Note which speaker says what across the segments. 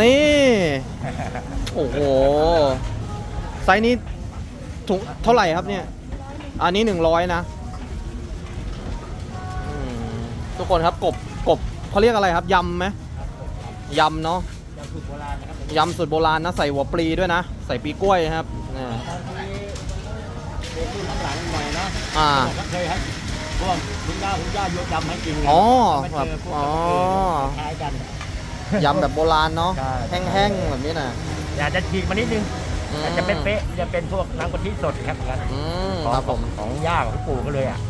Speaker 1: นี่ โอ้โห ไซส์นี้ถุงเท่าไหร่ครับเนี่ย อันนี้หนึ่งร้อยนะอืมทุกคนครับกบกบเขาเรียกอะไรครับยำไหมยำเนาะ
Speaker 2: ยังสูตรโบราณนะครับ
Speaker 1: ยำสูตรโบราณนะใส่หัวปลีด้วยนะ ใส่ปีกล้วยนะครับนี่
Speaker 2: ตอนนี้เด็กรุ่นหลังๆหน่อยนะ
Speaker 1: อ่า
Speaker 2: บอกว่าเคยให้พวกคุณย่าคุณย่ายกยำให้กินไง
Speaker 1: อ๋อ
Speaker 2: มา
Speaker 1: แบบ
Speaker 2: เจอพวก
Speaker 1: อ๋อ
Speaker 2: คล้ายกัน
Speaker 1: ยำแบบโบราณเนาะ
Speaker 2: ใช่
Speaker 1: แห้งๆ แบบนี้นะ
Speaker 2: อยากจะฉีกมานิดนึง
Speaker 1: อืม
Speaker 2: แต่จะเป๊ะๆจะเป็นพวกน้ำกะทิสดครับอย่างนั้น
Speaker 1: อืม
Speaker 2: ของ
Speaker 1: ครับผม
Speaker 2: ของย่าของปู่ก็เลยอะ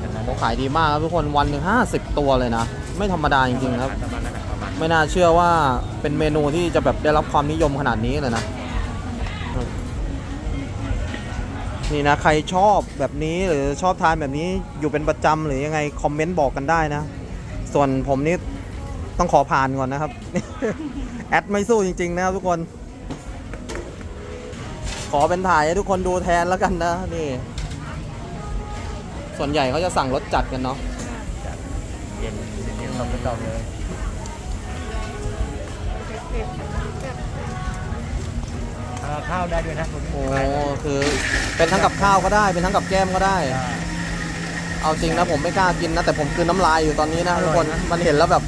Speaker 2: อย่างนั้น
Speaker 1: เขาขายดีมากครับทุกคนวันหนึ่งห้าสิบตัวเลยนะ ไม่ธรรมดาจริงๆครับ
Speaker 2: ประมาณนั้นนะประมาณนั้น
Speaker 1: ไม่น่าเชื่อว่าเป็นเมนูที่จะแบบได้รับความนิยมขนาดนี้เลยนะ นี่นะใครชอบแบบนี้หรือชอบทานแบบนี้อยู่เป็นประจำหรือยังไงคอมเมนต์บอกกันได้นะ ส่วนผมนี่ ต้องขอผ่านก่อนนะครับ แอดไม่สู้จริง ๆ นะครับทุกคน ขอเป็นถ่ายให้ทุกคนดูแทนแล้วกันนะนี่ ส่วนใหญ่เขาจะสั่งรสจัดกันเนาะ
Speaker 2: เย็นเย็นเราไม่ต้องเลยข้าวได้ด้วยนะ
Speaker 1: โอ้คือเป็นทั้งกับข้าวก็ได้ เป็นทั้งกับแก้มก็ได้ เอาจริงนะผมไม่กล้ากินนะ แต่ผมคือน้ำลายอยู่ตอนนี้นะทุกคนมันเห็นแล้วแบบ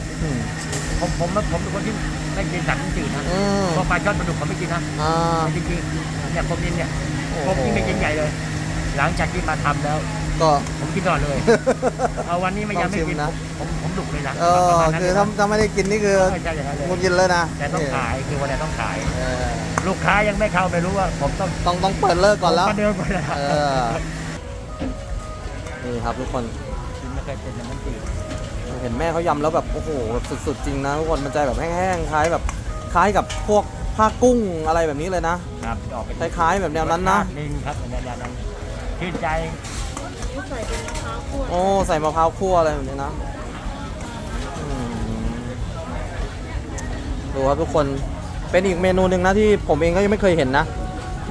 Speaker 2: ผมผมผมเป็นคนที่ไม่กินสัตว์น้ำจืดนะ
Speaker 1: อืม
Speaker 2: พวกปลาช่อนปลาดุกผมไม่กินนะ
Speaker 1: อ่า
Speaker 2: จริงๆเนี่ยผมกินเนี่ย
Speaker 1: โอ้
Speaker 2: ผม
Speaker 1: โห
Speaker 2: กินไม่กินใหญ่เลย หลังจากที่มาทำแล้ว
Speaker 1: ก็
Speaker 2: ผมกินตลอดเลยเอาวันนี้ไม่ยังไม่กิน
Speaker 1: ต้องชิมนะ
Speaker 2: ผมผมดุเลยนะ
Speaker 1: เอ
Speaker 2: ประ
Speaker 1: อ
Speaker 2: มาณนั้น
Speaker 1: คือ
Speaker 2: เลย
Speaker 1: ถ้า
Speaker 2: นะ
Speaker 1: ถ้าไม่ได้กินนี่คือ
Speaker 2: ใช่ใช่อย่างนั้นเลย
Speaker 1: งุนกินเลยนะ
Speaker 2: แต่ต้องขายคือวันนี้ต้องขาย
Speaker 1: เออ
Speaker 2: ลูกค้ายังไม่เข้าไม่รู้ว่า ผมต้อง
Speaker 1: ต้องต้องเปิดเลิกก่อนแล้ว
Speaker 2: ผมประเดิมก่อนนะ
Speaker 1: เออ นี่ครับทุกคน
Speaker 2: กินไม่เคยเป็นน้ำมันจืด
Speaker 1: เห็นแม่เขายำแล้วแบบโอ้โหแบบสุดๆจริงนะทุกคนมันจะแบบแห้งๆคล้ายแบบคล้ายกับพวกผ้ากุ้งอะไรแบบนี้เลยนะ
Speaker 2: ครับออกเป็น
Speaker 1: คล้ายๆแบบแนวนั้นนะ
Speaker 2: ลิงครับแนวนั้นชื่นใจ
Speaker 3: ใส่เป็นมะพร้าวคั่ว
Speaker 1: โอ้ใส่มะพร้าวคั่วอะไรแบบนี้นะอืมดูครับทุกคนเป็นอีกเมนูหนึ่งนะที่ผมเองก็ยังไม่เคยเห็นนะ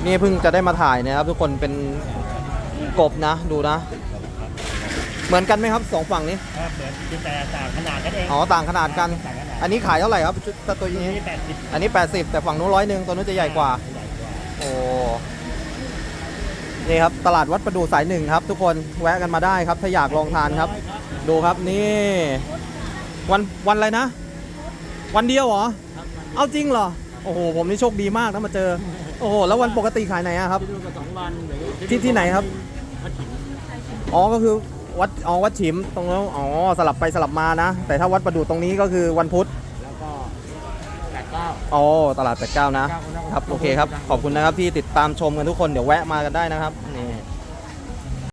Speaker 1: นี่เพิ่งจะได้มาถ่ายนะครับทุกคนเป็นกบนะ ดูนะ เหมือนกันไหมครับสองฝั่งนี้
Speaker 2: ครับเหมือนกินแต่ต่างขนาดนั้นเอง
Speaker 1: อ๋อต่างขนาดกัน
Speaker 2: ต่างขนาด
Speaker 1: อันนี้ขายเท่าไหร่ครับชุดตัว
Speaker 2: ตัว
Speaker 1: นี้
Speaker 2: นี้แปดสิบ
Speaker 1: อันนี้ 80 แต่ฝั่งนู้นร้อยหนึ่งตัวนู้นจะใหญ่กว่า
Speaker 2: ใหญ่กว่า
Speaker 1: โอ้ นี่ครับ ตลาดวัดประดูสายหนึ่งครับ ทุกคนแวะกันมาได้ครับ ถ้าอยากลองทานครับ ดูครับนี่ วันวันอะไรนะ วันเดียวเหรอ เอาจริงเหรอ โอ้โห ผมนี่โชคดีมากนะมาเจอ โอ้โห แล้ววันปกติขายไหนอะครับ
Speaker 2: ที่ดูกันสองวันหรือ
Speaker 1: ที่ที่ไหนครับ
Speaker 2: วัดฉิม
Speaker 1: อ๋อ ก็คือ วัดอ๋อวัดฉิมตรงนั้นอ๋อสลับไปสลับมานะ แต่ถ้าวัดประดูตรงนี้ก็คือวันพุธ
Speaker 2: แล้วก็แปดเก้า
Speaker 1: อ๋อตลาดแปดเก้านะ
Speaker 2: เก้า
Speaker 1: ครับโอเคครับขอบคุณนะครับที่ติดตามชมกันทุกคนเดี๋ยวแวะมากันได้นะครับนี่